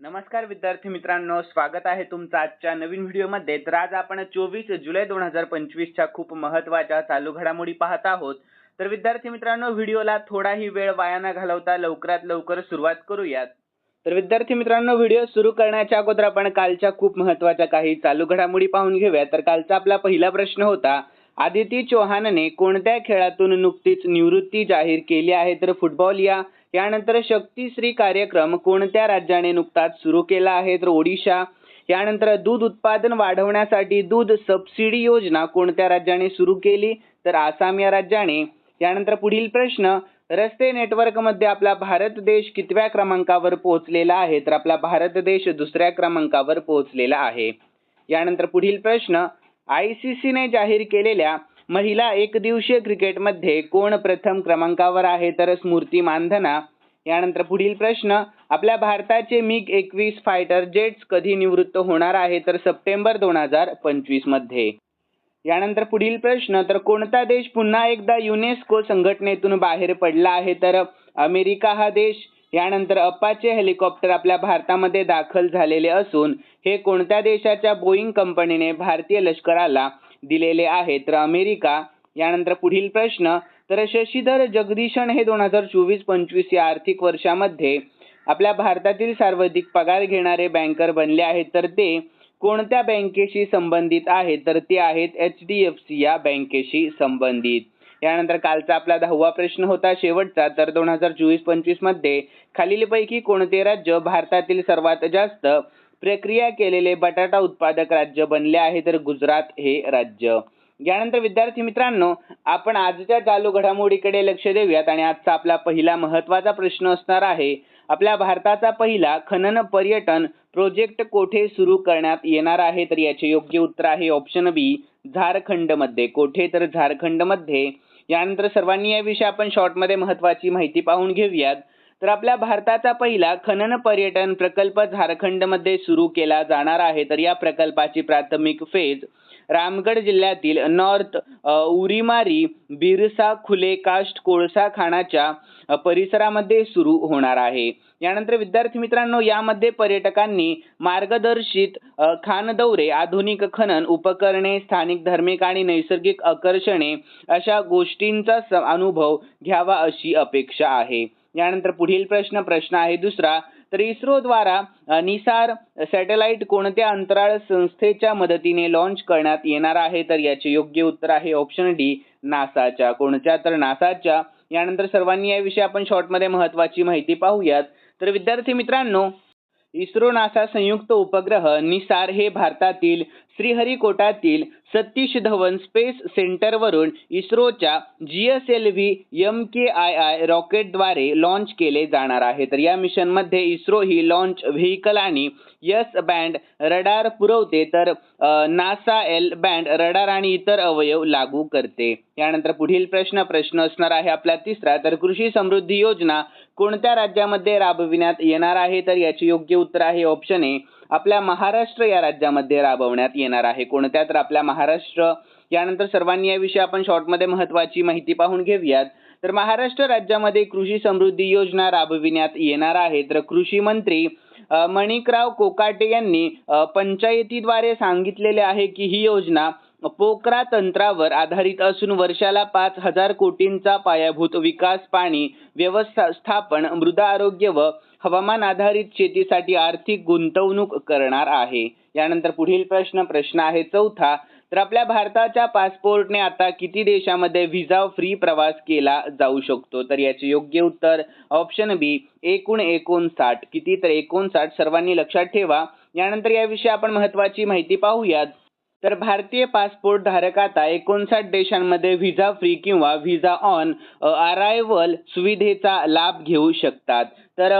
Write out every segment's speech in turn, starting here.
नमस्कार विद्यार्थी मित्रांनो स्वागत आहे तुमचं आजच्या नवीन व्हिडिओमध्ये. तर आज आपण चोवीस जुलै दोन हजार पंचवीसच्या खूप महत्त्वाच्या चालू घडामोडी पाहत आहोत. तर विद्यार्थी मित्रांनो व्हिडिओला थोडाही वेळ वाया न घालवता लवकरात लवकर सुरुवात करूयात. तर विद्यार्थी मित्रांनो व्हिडिओ सुरू करण्याच्या अगोदर आपण कालच्या खूप महत्त्वाच्या काही चालू घडामोडी पाहून घेऊया. तर कालचा आपला पहिला प्रश्न होता आदिती चौहानने कोणत्या खेळातून नुकतीच निवृत्ती जाहीर केली आहे? तर फुटबॉल या यानंतर शक्तीश्री कार्यक्रम कोणत्या राज्याने नुकताच सुरू केला आहे? तर ओडिशा. यानंतर दूध उत्पादन वाढवण्यासाठी दूध सबसिडी योजना कोणत्या राज्याने सुरू केली? तर आसाम या राज्याने. यानंतर पुढील प्रश्न रस्ते नेटवर्कमध्ये आपला भारत देश कितव्या क्रमांकावर पोहोचलेला आहे? तर आपला भारत देश दुसऱ्या क्रमांकावर पोहोचलेला आहे. यानंतर पुढील प्रश्न आय सी सीने जाहीर केलेल्या महिला एकदिवसीय क्रिकेटमध्ये कोण प्रथम क्रमांकावर आहे तर स्मृती मानधना. यानंतर पुढील प्रश्न आपल्या भारताचे मिग एकवीस फायटर जेट्स कधी निवृत्त होणार आहे तर सप्टेंबर दोन हजार पंचवीसमध्ये? यानंतर पुढील प्रश्न तर कोणता देश पुन्हा एकदा युनेस्को संघटनेतून बाहेर पडला आहे तर अमेरिका हा देश? यानंतर अपाचे हेलिकॉप्टर आपल्या भारतामध्ये दाखल झालेले असून हे कोणत्या देशाच्या बोईंग कंपनीने भारतीय लष्कराला दिलेले आहे तर अमेरिका यानंतर पुढील प्रश्न तर शशीधर जगदीशन हे दोन हजार चोवीस पंचवीस या आर्थिक वर्षामध्ये आपल्या भारतातील सर्वाधिक पगार घेणारे बँकर बनले आहेत. तर ते कोणत्या बँकेशी संबंधित आहेत? तर ते आहेत एच डी एफ सी या बँकेशी संबंधित. यानंतर कालचा आपला दहावा प्रश्न होता शेवटचा. तर दोन हजार चोवीस पंचवीसमध्ये खालीलपैकी कोणते राज्य भारतातील सर्वात जास्त प्रक्रिया केलेले बटाटा उत्पादक राज्य बनले आहे तर गुजरात हे राज्य. यानंतर विद्यार्थी मित्रांनो आपण आजच्या चालू घडामोडीकडे लक्ष देऊयात आणि आजचा आपला पहिला महत्त्वाचा प्रश्न असणार आहे आपल्या भारताचा पहिला खनन पर्यटन प्रोजेक्ट कोठे सुरू करण्यात येणार आहे? तर याचे योग्य उत्तर आहे ऑप्शन बी झारखंडमध्ये. कोठे? तर झारखंडमध्ये. यानंतर सर्वांनी याविषयी आपण शॉर्टमध्ये महत्त्वाची माहिती पाहून घेऊयात. तर आपल्या भारताचा पहिला खनन पर्यटन प्रकल्प झारखंडमध्ये सुरू केला जाणार आहे. तर या प्रकल्पाची प्राथमिक फेज रामगड जिल्ह्यातील नॉर्थ उरीमारी बिरसा खुले कास्ट कोळसा खाणाच्या परिसरामध्ये सुरू होणार आहे. यानंतर विद्यार्थी मित्रांनो यामध्ये पर्यटकांनी मार्गदर्शित खान दौरे आधुनिक खनन उपकरणे स्थानिक धार्मिक आणि नैसर्गिक आकर्षणे अशा गोष्टींचा अनुभव घ्यावा अशी अपेक्षा आहे. यानंतर पुढील प्रश्न प्रश्न आहे दुसरा. तर इस्रोद्वारा निसार सॅटेलाइट कोणत्या अंतराळ संस्थेच्या मदतीने लॉन्च करण्यात येणार आहे? तर याचे योग्य उत्तर आहे ऑप्शन डी नासाच्या. कोणत्या? तर नासाच्या. यानंतर सर्वांनी याविषयी आपण शॉर्टमध्ये महत्त्वाची माहिती पाहूयात. तर विद्यार्थी मित्रांनो इस्रो नासा संयुक्त उपग्रह निसार हे भारतातील श्रीहरिकोटातील सतीश धवन स्पेस सेंटरवरून इस्रोच्या G S L V M K I I रॉकेटद्वारे launch केले जाणार आहे. तर या मिशनमध्ये इस्रो ही लॉन्च व्हेकल आणि यस बँड रडार पुरवते. तर नासा एल बँड रडार आणि इतर अवयव लागू करते. यानंतर पुढील प्रश्न प्रश्न असणार आहे आपला तिसरा. तर कृषी समृद्धी योजना कोणत्या राज्यामध्ये राबविण्यात येणार आहे तर याची योग्य उत्तर आहे ऑप्शन ए. आपल्या महाराष्ट्र या राज्यामध्ये राबवण्यात येणार आहे. कोणत्या? तर आपल्या महाराष्ट्र. यानंतर सर्वांनी याविषयी आपण शॉर्टमध्ये महत्त्वाची माहिती पाहून घेऊयात. तर महाराष्ट्र राज्यामध्ये कृषी समृद्धी योजना राबविण्यात येणार आहे. तर कृषी मंत्री मणिकराव कोकाटे यांनी पंचायतीद्वारे सांगितलेले आहे की ही योजना पोकरा तंत्रावर आधारित असून वर्षाला पाच हजार कोटींचा पायाभूत विकास पाणी व्यवस्थापन मृदा आरोग्य व हवामान आधारित शेतीसाठी आर्थिक गुंतवणूक करणार आहे. यानंतर पुढील प्रश्न प्रश्न आहे चौथा. तर आपल्या भारताच्या पासपोर्टने आता किती देशामध्ये व्हिसा फ्री प्रवास केला जाऊ शकतो? तर याचे योग्य उत्तर ऑप्शन बी एकूण एकोणसाठ. किती तर एकोणसाठ? सर्वांनी लक्षात ठेवा. यानंतर याविषयी आपण महत्वाची माहिती पाहूयात. तर भारतीय पासपोर्ट धारक आता एकोणसाठ देशांमध्ये व्हिसा फ्री किंवा व्हिसा ऑन अरायव्हल सुविधेचा लाभ घेऊ शकतात. तर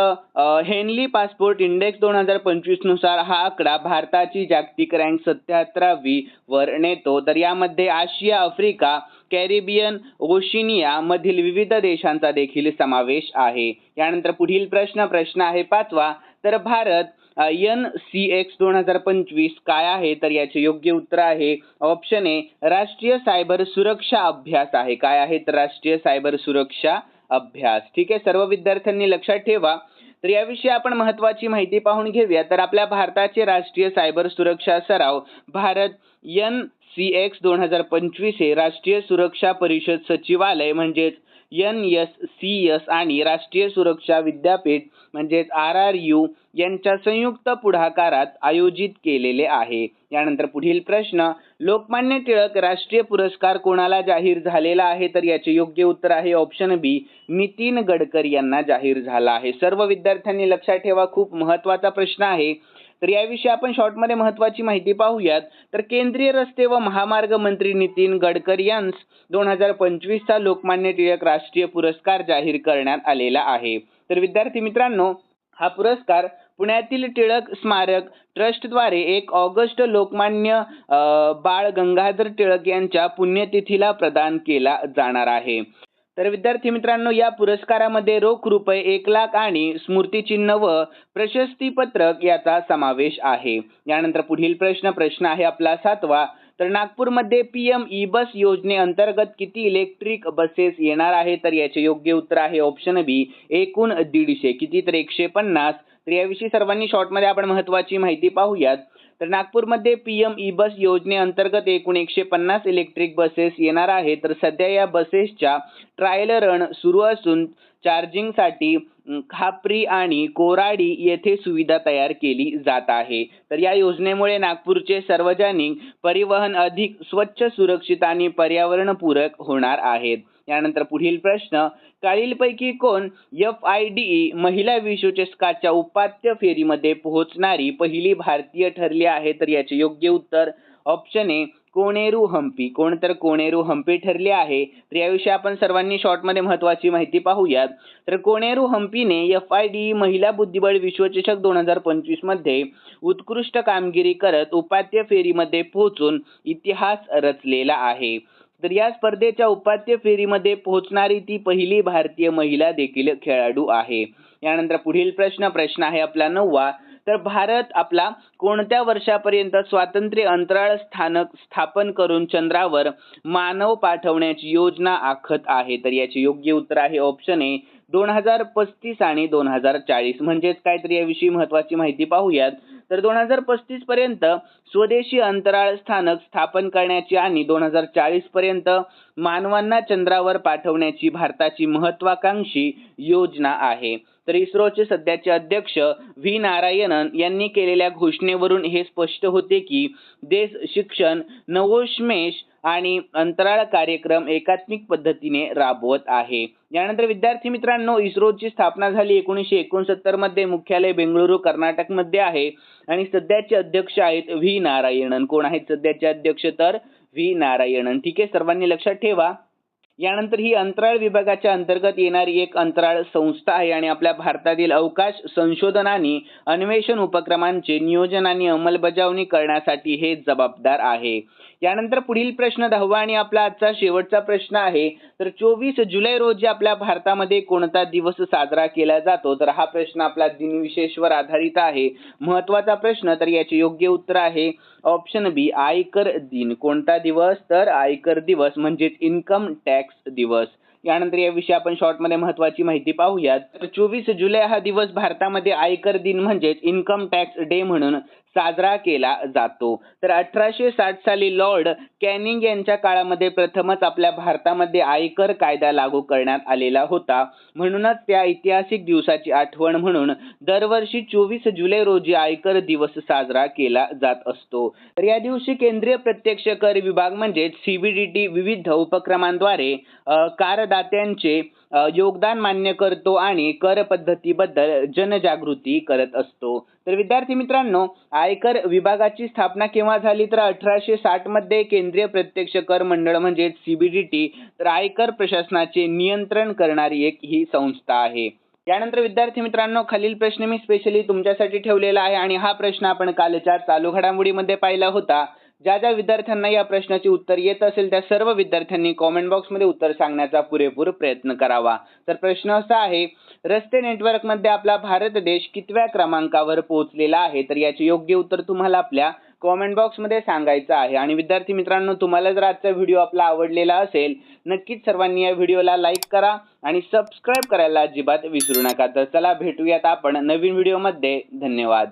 हेनली पासपोर्ट इंडेक्स दोन हजार पंचवीसनुसार हा आकडा भारताची जागतिक रँक सत्याहत्तरावी वर नेतो. तर यामध्ये आशिया आफ्रिका कॅरिबियन ओशिनिया मधील विविध देशांचा देखील समावेश आहे. यानंतर पुढील प्रश्न प्रश्न आहे पाचवा. तर भारत एन सी एक्स दोन हजार पंचवीस काय आहे? तर याचे योग्य उत्तर आहे ऑप्शन ए राष्ट्रीय सायबर सुरक्षा अभ्यास आहे. काय आहे? तर राष्ट्रीय सायबर सुरक्षा अभ्यास. ठीक आहे? सर्व विद्यार्थ्यांनी लक्षात ठेवा. तर याविषयी आपण महत्वाची माहिती पाहून घेऊया. तर आपल्या भारताचे राष्ट्रीय सायबर सुरक्षा सराव भारत एन सी एक्स दोन हजार पंचवीस हे राष्ट्रीय सुरक्षा परिषद सचिवालय म्हणजेच एन एस सी एस आणि राष्ट्रीय सुरक्षा विद्यापीठ म्हणजेच आर आर यू यांच्या संयुक्त पुढाकारात आयोजित केलेले आहे. यानंतर पुढील प्रश्न लोकमान्य टिळक राष्ट्रीय पुरस्कार कोणाला जाहीर झालेला आहे? तर याचे योग्य उत्तर आहे ऑप्शन बी नितीन गडकरी यांना जाहीर झाला आहे. सर्व विद्यार्थ्यांनी लक्षात ठेवा खूप महत्त्वाचा प्रश्न आहे. तर याविषयी आपण शॉर्टमध्ये महत्वाची माहिती पाहूयात. तर केंद्रीय रस्ते व महामार्ग मंत्री नितीन गडकरी यांस दोन हजार पंचवीसचा लोकमान्य टिळक राष्ट्रीय पुरस्कार जाहीर करण्यात आलेला आहे. तर विद्यार्थी मित्रांनो हा पुरस्कार पुण्यातील टिळक स्मारक ट्रस्टद्वारे एक ऑगस्ट लोकमान्य अं, बाळ गंगाधर टिळक यांच्या पुण्यतिथीला प्रदान केला जाणार आहे. तर विद्यार्थी मित्रांनो या पुरस्कारामध्ये रोख रुपये एक लाख आणि स्मृतिचिन्ह व प्रशस्ती पत्रक याचा समावेश आहे. यानंतर पुढील प्रश्न प्रश्न आहे आपला सातवा. तर नागपूरमध्ये पी एम ई बस योजनेअंतर्गत किती इलेक्ट्रिक बसेस येणार आहे तर याचे योग्य उत्तर आहे ऑप्शन बी एकूण दीडशे. किती तर एकशे पन्नास. तर याविषयी सर्वांनी शॉर्टमध्ये आपण महत्वाची माहिती पाहूयात. तर नागपूरमध्ये पी एम ई बस योजनेअंतर्गत एकूण एकशे पन्नास इलेक्ट्रिक बसेस येणार आहे तर सध्या या बसेसच्या ट्रायल रन सुरू असून चार्जिंगसाठी खापरी आणि कोराडी येथे सुविधा तयार केली जात आहे. तर या योजनेमुळे नागपूरचे सार्वजनिक परिवहन अधिक स्वच्छ सुरक्षित आणि पर्यावरणपूरक होणार आहेत. यानंतर पुढील प्रश्न खालीलपैकी कोण एफ आय डी ई महिला विश्वचषकाच्या उपात्य फेरीमध्ये पोहोचणारी पहिली भारतीय ठरली आहे तर याचे योग्य उत्तर ऑप्शन ए कोणेरू हम्पी. कोण तर कोणेरू हम्पी ठरले आहे. तर याविषयी आपण सर्वांनी शॉर्टमध्ये महत्वाची माहिती पाहूयात. तर कोणेरू हम्पीने एफ आय डी महिला बुद्धिबळ विश्वचषक दोन हजार पंचवीसमध्ये उत्कृष्ट कामगिरी करत उपात्य फेरीमध्ये पोहोचून इतिहास रचलेला आहे. तर या स्पर्धेच्या उपात्य फेरीमध्ये पोहोचणारी ती पहिली भारतीय महिला देखील खेळाडू आहे. यानंतर पुढील प्रश्न प्रश्न आहे आपला नववा. तर भारत आपला कोणत्या वर्षापर्यंत स्वातंत्र्य अंतराळ स्थानक स्थापन करून चंद्रावर मानव पाठवण्याची योजना आखत आहे? तर याचे योग्य उत्तर आहे ऑप्शन ए दोन हजार पस्तीस आणि दोन हजार चाळीस. म्हणजेच काहीतरी याविषयी महत्वाची माहिती पाहूयात. तर दोन हजार पस्तीस पर्यंत स्वदेशी अंतराळ स्थानक स्थापन करण्याची आणि दोन हजार चाळीस पर्यंत मानवांना चंद्रावर पाठवण्याची भारताची महत्वाकांक्षी योजना आहे. तर इस्रोचे सध्याचे अध्यक्ष व्ही नारायणन यांनी केलेल्या घोषणेवरून हे स्पष्ट होते की देश शिक्षण नवोन्मेष आणि अंतराळ कार्यक्रम एकात्मिक पद्धतीने राबवत आहे. यानंतर विद्यार्थी मित्रांनो इस्रोची स्थापना झाली एकोणीसशे एकोणसत्तरमध्ये. मुख्यालय बेंगळुरू कर्नाटकमध्ये आहे. आणि सध्याचे अध्यक्ष आहेत व्ही नारायणन. कोण आहेत सध्याचे अध्यक्ष तर? व्ही नारायणन. ठीक आहे सर्वांनी लक्षात ठेवा. यानंतर ही अंतराळ विभागाच्या अंतर्गत येणारी एक अंतराळ संस्था आहे आणि आपल्या भारतातील अवकाश संशोधन आणि अन्वेषण उपक्रमांचे नियोजन आणि अंमलबजावणी करण्यासाठी हे जबाबदार आहे. यानंतर पुढील प्रश्न दहावा आणि आपला आजचा शेवटचा प्रश्न आहे. तर चोवीस जुलै रोजी आपल्या भारतामध्ये कोणता दिवस साजरा केला जातो? तर हा प्रश्न आपला दिनविशेषवर आधारित आहे. महत्त्वाचा प्रश्न तर याचे योग्य उत्तर आहे ऑप्शन बी आयकर दिन. कोणता दिवस? तर आयकर दिवस म्हणजेच इन्कम टॅक्स दिवस यानंतर याविषयी आपण शॉर्टमध्ये महत्वाची माहिती पाहूयात. तर चोवीस जुलै हा दिवस भारतामध्ये आयकर दिन म्हणजेच इन्कम टॅक्स डे म्हणून साजरा केला जातो. तर अठराशे साठ साली लॉर्ड कॅनिंग यांच्या काळामध्ये प्रथमच आपल्या भारतामध्ये आयकर कायदा लागू करण्यात आलेला होता. म्हणूनच त्या ऐतिहासिक दिवसाची आठवण म्हणून दरवर्षी चोवीस जुलै रोजी आयकर दिवस साजरा केला जात असतो. तर या दिवशी केंद्रीय प्रत्यक्ष कर विभाग म्हणजेच सीबीडीटी विविध उपक्रमांद्वारे कार करदात्यांचे योगदान मान्य करतो आणि कर पद्धतीबद्दल जनजागृती करत असतो. तर विद्यार्थी मित्रांनो आयकर विभागाची स्थापना केव्हा झाली? तर अठराशे साठमध्ये केंद्रीय प्रत्यक्ष कर मंडळ म्हणजे सीबीडीटी तर आयकर प्रशासनाचे नियंत्रण करणारी एक ही संस्था आहे. यानंतर विद्यार्थी मित्रांनो खालील प्रश्न मी स्पेशली तुमच्यासाठी ठेवलेला आहे आणि हा प्रश्न आपण कालच्या चालू घडामोडीमध्ये पाहिला होता. ज्या ज्या विद्यार्थ्यांना या प्रश्नाचे उत्तर येत असेल त्या सर्व विद्यार्थ्यांनी कॉमेंट बॉक्समध्ये उत्तर सांगण्याचा पुरेपूर प्रयत्न करावा. तर प्रश्न असा आहे रस्ते नेटवर्कमध्ये आपला भारत देश कितव्या क्रमांकावर पोहोचलेला आहे? तर याचे योग्य उत्तर तुम्हाला आपल्या कॉमेंट बॉक्समध्ये सांगायचं आहे. आणि विद्यार्थी मित्रांनो तुम्हाला जर आजचा व्हिडिओ आपला आवडलेला असेल नक्कीच सर्वांनी या व्हिडिओला लाईक करा आणि सबस्क्राईब करायला अजिबात विसरू नका. तर चला भेटूयात आपण नवीन व्हिडिओमध्ये धन्यवाद.